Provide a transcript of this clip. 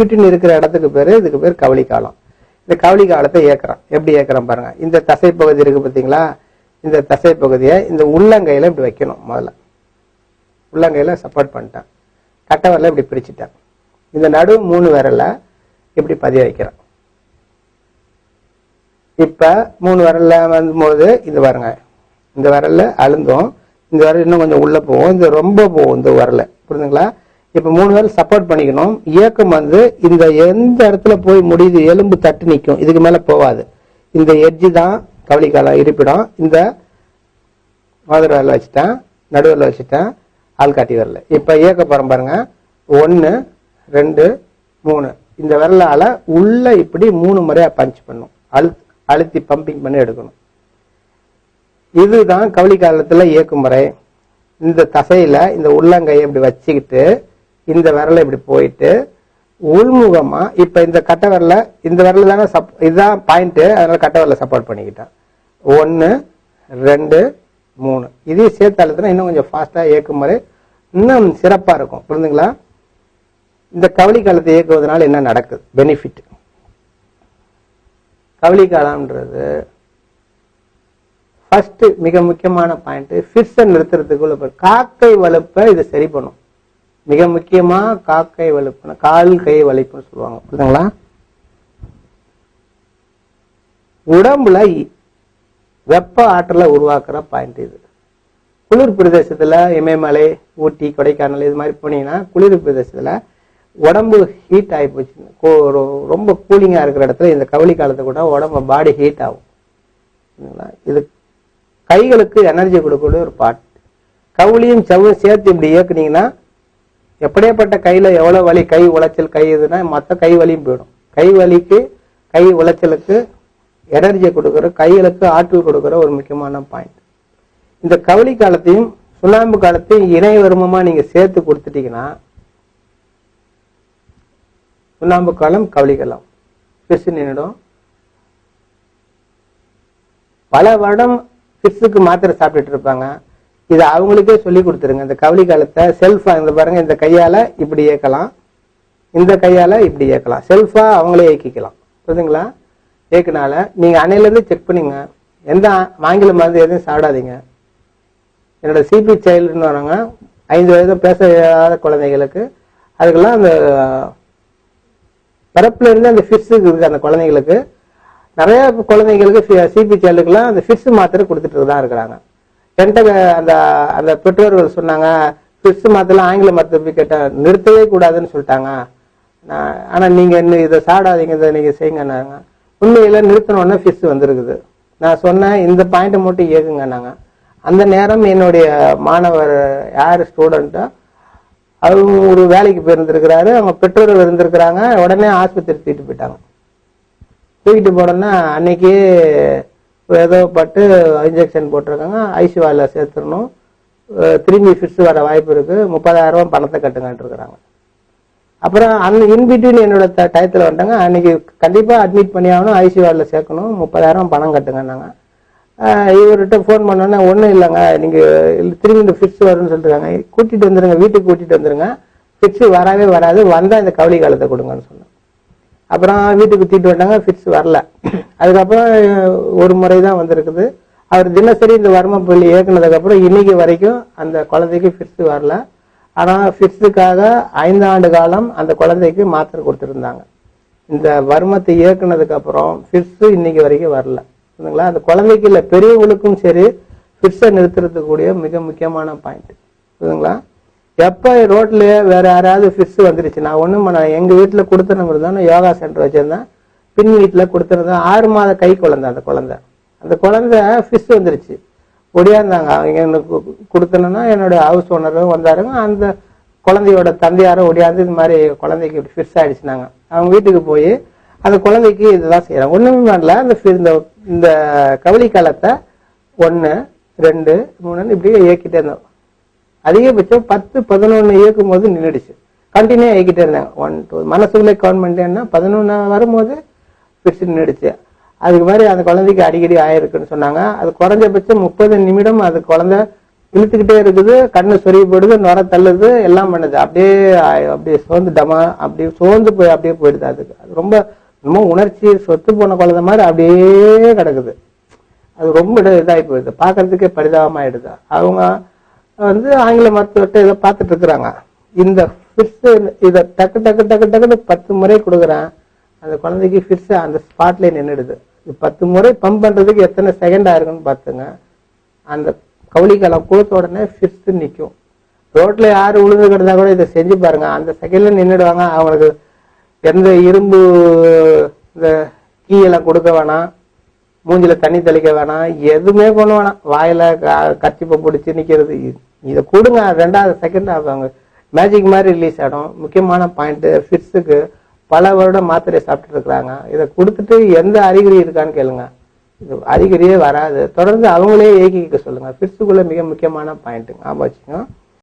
வீட்டின் இருக்கிற இடத்துக்கு பேர் இதுக்கு பேர் கவலி காலம். இந்த கவலி காலத்தை ஏக்குறோம். எப்படி ஏக்குறோம் பாருங்க. இந்த தசை பகுதி இருக்கு பாத்தீங்களா? இந்த தசை பகுதியை இந்த உள்ளங்கையில இப்படி வைக்கணும் முதல்ல. உள்ளங்கையில சப்போர்ட் பண்ணிட்டேன். கட்டவரில் இப்படி பிரிச்சுட்டேன். இந்த நடு மூணு விரல இப்படி பதிய வைக்கிறேன். இப்ப மூணு விரல்ல வரும்போது இது பாருங்க. இந்த விரல்ல அழுந்தோம். இந்த விரல் இன்னும் கொஞ்சம் உள்ள போகும். இது ரொம்ப போகும் இந்த விரல புரியுதுங்களா இப்ப மூணு பேரும் சப்போர்ட் பண்ணிக்கணும். இயக்கம் வந்து இந்த எந்த இடத்துல போய் முடியுது எலும்பு தட்டு நிற்கும் இதுக்கு மேல போகாது இந்த எட்ஜு தான் கவலிக்கால இருப்பிடம். இந்த மாதிரி விரல வச்சுட்டேன் நடுவில் வச்சுட்டேன் ஆள்காட்டி வரல. இப்ப இயக்க போறோம் பாருங்க. ஒன்னு ரெண்டு மூணு. இந்த விரலால உள்ள இப்படி மூணு முறையா பஞ்ச் பண்ணும். அழு அழுத்தி பம்பிங் பண்ணி எடுக்கணும். இதுதான் கவலி காலத்துல இயக்கும் முறை. இந்த தசையில இந்த உள்ளங்கையை இப்படி வச்சுக்கிட்டு இந்த விரலை இப்படி போயிட்டு உள்முகமா இப்ப இந்த கட்டை விரல இந்த விரல் தானே சப் இதுதான் பாயிண்ட் அதனால கட்டை விரல சப்போர்ட் பண்ணிக்கிட்டேன் ஒன்னு ரெண்டு மூணு. இதையும் சேர்த்து அழுத்தினா இன்னும் கொஞ்சம் ஃபாஸ்டா இயக்கும் மாதிரி இன்னும் சிறப்பா இருக்கும். புரிந்துங்களா இந்த கவலி காலத்தை இயக்குவதனால என்ன நடக்குது? பெனிஃபிட் கவலி காலம்ன்றது ஃபர்ஸ்ட் மிக முக்கியமான பாயிண்ட் ஃபிட்ஸை நிறுத்துறதுக்குள்ள காக்கை வலுப்பை இது சரி பண்ணும். மிக முக்கியமா காக்கை வலுப்புன்னு கால் கை வலிப்புன்னு சொல்லுவாங்க. புரியுதுங்களா? உடம்புல இ- வெப்ப ஆற்றலை உருவாக்குற பாயிண்ட் இது. குளிர் பிரதேசத்துல இமயமலை ஊட்டி கொடைக்கானல் இது மாதிரி போனீங்கன்னா குளிர் பிரதேசத்துல உடம்பு ஹீட் ஆகி போச்சு. ரொம்ப கூலிங்கா இருக்கிற இடத்துல இந்த கவலி காலத்தை கூட உடம்பு பாடி ஹீட் ஆகும். சரிங்களா? இது கைகளுக்கு எனர்ஜி கொடுக்கக்கூடிய ஒரு பாட் கவுளியும் செவ்வும் சேர்த்து இப்படி இயக்குனீங்கன்னா எப்படியாப்பட்ட கையில எவ்வளவு வலி கை உளைச்சல் கை இதுன்னா மற்ற கை வலியும் போயிடும். கை வலிக்கு கை உளைச்சலுக்கு எனர்ஜியை கொடுக்குற கைகளுக்கு ஆற்றல் கொடுக்குற ஒரு முக்கியமான பாயிண்ட் இந்த கவலி காலத்தையும் சுண்ணாம்பு காலத்தையும் இணை வருமமா நீங்க சேர்த்து கொடுத்துட்டீங்கன்னா சுண்ணாம்பு காலம் கவலி காலம். பிசு நின்றுடும் பல வருடம் ஃபிக்ஸுக்கு மாத்திரை சாப்பிட்டுட்டு இருப்பாங்க. இது அவங்களுக்கே சொல்லி கொடுத்துருங்க. இந்த கவலி காலத்தை செல்ஃபா இந்த பாருங்க இந்த கையால இப்படி இயக்கலாம். இந்த கையால இப்படி இயக்கலாம். செல்ஃபா அவங்களே இயக்கிக்கலாம். புரியுதுங்களா இயக்குனால நீங்க அணையிலேருந்து செக் பண்ணுங்க. எந்த ஆங்கில மருந்து எதுவும் சாப்பிடாதீங்க. என்னோட சிபி சைல்டுன்னு வராங்க ஐந்து வயது பேச இயலாத குழந்தைகளுக்கு அதுக்கெல்லாம் அந்த பிறப்புல இருந்து அந்த ஃபிஷ் இருக்கு அந்த குழந்தைங்களுக்கு நிறைய குழந்தைங்களுக்கு சிபி சைல்டுக்கெல்லாம் அந்த ஃபிஷ் மாத்திரை கொடுத்துட்டு தான் இருக்கிறாங்க. என்கிட்ட அந்த அந்த பெற்றோர்கள் சொன்னாங்க கிறிஸ்து மதத்தில் ஆங்கில மருத்துவ போய் நிறுத்தவே கூடாதுன்னு சொல்லிட்டாங்க. நான் ஆனால் நீங்கள் இன்னும் இதை சாடாதீங்க இதை நீங்கள் செய்யுங்கன்னாங்க உண்மையில் நிறுத்தினோடனே ஃபிஷ் வந்துருக்குது. நான் சொன்னேன் இந்த பாயிண்ட்டை மட்டும் இயக்குங்கன்னாங்க அந்த நேரம் என்னுடைய மாணவர் யார் ஸ்டூடெண்ட்டோ அவங்க ஒரு வேலைக்கு போயிருந்துருக்கிறாரு அவங்க பெற்றோர்கள் இருந்திருக்கிறாங்க உடனே ஆஸ்பத்திரி தூக்கிட்டு போயிட்டாங்க. தூக்கிட்டு போனோன்னா அன்னைக்கு ஏதோ பட்டு இன்ஜெக்ஷன் போட்டிருக்காங்க. ஐசியூவில் சேர்த்துடணும். திரும்பி ஃபிட்ஸ் வர வாய்ப்பு இருக்குது முப்பதாயிரம் பணத்தை கட்டுங்கன்ட்டுருக்குறாங்க அப்புறம் அந்த இன்பிட்வீன் என்னோட ட- டயத்துல வந்துட்டாங்க. அன்னைக்கு கண்டிப்பாக அட்மிட் பண்ணி ஆகணும். ஐசியூவில் சேர்க்கணும். முப்பதாயிரம் பணம் கட்டுங்கன்னாங்க. இவர்கிட்ட ஃபோன் பண்ணோன்னே ஒன்றும் இல்லைங்க. நீங்கள் திரும்பி இந்த ஃபிட்ஸ் வரும்னு சொல்லிருக்காங்க. கூட்டிகிட்டு வந்துடுங்க வீட்டுக்கு கூட்டிகிட்டு வந்துடுங்க ஃபிட்ஸு வரவே வராது. வந்தால் இந்த கவலை காலத்தை கொடுங்கன்னு சொன்னேன் அப்புறம் வீட்டுக்கு தூக்கிட்டு வந்தாங்க ஃபிட்ஸ் வரல. அதுக்கப்புறம் ஒரு முறை தான் வந்திருக்குது. அவர் தினசரி இந்த வர்ம புள்ளி இயக்குனதுக்கப்புறம் இன்னைக்கு வரைக்கும் அந்த குழந்தைக்கு ஃபிட்ஸு வரல. ஆனால் ஃபிட்ஸுக்காக ஐந்து ஆண்டு காலம் அந்த குழந்தைக்கு மாத்திரை கொடுத்துருந்தாங்க. இந்த வர்மத்தை இயக்குனதுக்கப்புறம் ஃபிட்ஸு இன்னைக்கு வரைக்கும் வரல. புரியுதுங்களா? அந்த குழந்தைக்கு இல்லை பெரியவங்களுக்கும் சரி ஃபிட்ஸை நிறுத்துறதுக்கூடிய மிக முக்கியமான பாயிண்ட் புரியுதுங்களா? எப்போ ரோட்லேயே வேறு யாராவது ஃபிஷ் வந்துருச்சு நான் ஒன்றும் பண்ண எங்கள் வீட்டில் கொடுத்த நம்பர் யோகா சென்டர் வச்சுருந்தேன். பின் வீட்டுல கொடுத்துருந்தோம் ஆறு மாத கை குழந்தை அந்த குழந்தை. அந்த குழந்தை ஃபிஷ் வந்துருச்சு. ஒடியாந்தாங்க அவங்க எனக்கு கொடுத்தனா என்னோட ஹவுஸ் ஓனரும் வந்தாருங்க. அந்த குழந்தையோட தந்தையாரும் ஒடியாந்து இது மாதிரி குழந்தைக்கு இப்படி ஃபிஷ் ஆயிடுச்சுனாங்க. அவங்க வீட்டுக்கு போய் அந்த குழந்தைக்கு இதெல்லாம் செய்யறாங்க. ஒண்ணுமே பண்ணல. அந்த இந்த இந்த கவலி காலத்தை ஒன்னு ரெண்டு மூணுன்னு இப்படியே இயக்கிட்டே இருந்தோம் அதிகபட்சம் பத்து பதினொன்னு இயக்கும் போது நின்றுடுச்சு கண்டினியூ இயக்கிட்டே இருந்தாங்க. ஒன் டூ மனசுக்குள்ளே கவுண்ட் பண்ணிட்டேன்னா பதினொன்று வரும்போது ஃபிட்ஸ் நின்றுடுச்சு அதுக்கு மாதிரி அந்த குழந்தைக்கு அடிக்கடி ஆயிருக்குன்னு சொன்னாங்க. அது குறைஞ்சபட்சம் முப்பது நிமிடம் அது குழந்தை இழுத்துக்கிட்டே இருக்குது கண்ணு சொருகி போடுது நுர தள்ளுது எல்லாம் பண்ணுது. அப்படியே அப்படியே சோர்ந்து டமா அப்படியே சோர்ந்து போய் அப்படியே போயிடுது அதுக்கு அது ரொம்ப ரொம்ப உணர்ச்சி சொத்து போன குழந்தை மாதிரி அப்படியே கிடக்குது. அது ரொம்ப இதாகி போயிடுது. பார்க்கறதுக்கே பரிதாபமாயிடுது. அவங்க வந்து ஆங்கில மருத்துவர்கிட்ட இதை பார்த்துட்டு இருக்கிறாங்க. இந்த ஃபிட்ஸ் இதை டக்கு டக்கு டக்கு டக்குன்னு பத்து முறை கொடுக்குறேன். அந்த குழந்தைக்கு ஃபிக்ஸாக அந்த ஸ்பாட்ல நின்றுடுது இது பத்து முறை பம்ப் பண்ணுறதுக்கு எத்தனை செகண்ட் ஆயிருக்குன்னு பார்த்துங்க. அந்த கவுளிக்காலம் கொடுத்த உடனே ஃபிட்ஸ் நிற்கும் ரோட்டில் யார் உழுந்து கிடந்தா கூட இதை செஞ்சு பாருங்க. அந்த செகண்டில் நின்றுடுவாங்க அவங்களுக்கு எந்த இரும்பு இந்த கீயெல்லாம் கொடுக்க வேணாம். மூஞ்சில் தண்ணி தெளிக்க வேணாம். எதுவுமே பண்ண வேணாம். வாயில் க- பிடிச்சி நிற்கிறது இதை கொடுங்க. ரெண்டாவது செகண்ட் அவங்க மேஜிக் மாதிரி ரிலீஸ் ஆகிடும் முக்கியமான பாயிண்ட்டு ஃபிட்ஸுக்கு பல வருடம் மாத்திரை சாப்பிட்டு இருக்கிறாங்க. இதை கொடுத்துட்டு எந்த அறிகுறி இருக்கான்னு கேளுங்க. இது அறிகுறியே வராது. தொடர்ந்து அவங்களே இயக்கிக்க சொல்லுங்க. ஃபிட்ஸுக்குள்ள மிக முக்கியமான பாயிண்ட் ஞாபகம் வச்சுக்கோங்க.